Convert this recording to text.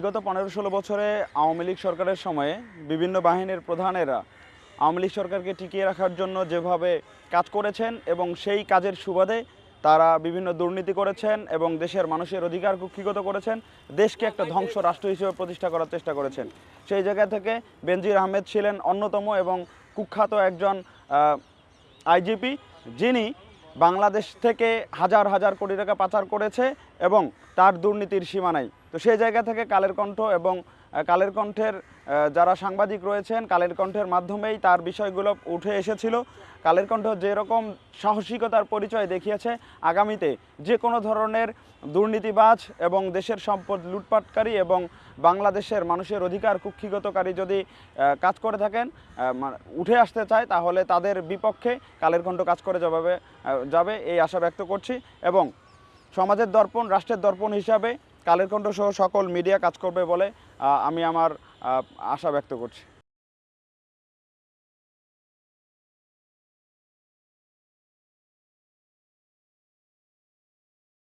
বিগত পনেরো ষোলো বছরে আওয়ামী লীগ সরকারের সময়ে বিভিন্ন বাহিনীর প্রধানেরা আওয়ামী লীগ সরকারকে টিকিয়ে রাখার জন্য যেভাবে কাজ করেছেন এবং সেই কাজের সুবাদে তারা বিভিন্ন দুর্নীতি করেছেন এবং দেশের মানুষের অধিকার কুক্ষিগত করেছেন, দেশকে একটা ধ্বংস রাষ্ট্র হিসেবে প্রতিষ্ঠা করার চেষ্টা করেছেন। সেই জায়গা থেকে বেনজির আহমেদ ছিলেন অন্যতম এবং কুখ্যাত একজন আইজিপি, যিনি বাংলাদেশ থেকে হাজার হাজার কোটি টাকা পাচার করেছে এবং তার দুর্নীতির সীমা নাই। তো সেই জায়গা থেকে কালের কণ্ঠ এবং কালের কণ্ঠের যারা সাংবাদিক রয়েছেন, কালের কণ্ঠের মাধ্যমেই তার বিষয়গুলো উঠে এসেছিল। কালের কণ্ঠ যেরকম সাহসিকতার পরিচয় দেখিয়েছে, আগামীতে যে কোনো ধরনের দুর্নীতিবাজ এবং দেশের সম্পদ লুটপাটকারী এবং বাংলাদেশের মানুষের অধিকার কুক্ষিগতকারী যদি কাজ করে থাকেন উঠে আসতে চায়, তাহলে তাদের বিপক্ষে কালের কণ্ঠ কাজ করে যাবে যাবে, এই আশা ব্যক্ত করছি। এবং সমাজের দর্পণ, রাষ্ট্রের দর্পণ হিসাবে কালের কণ্ঠ সহ সকল মিডিয়া কাজ করবে বলে আমি আমার আশা ব্যক্ত করছি।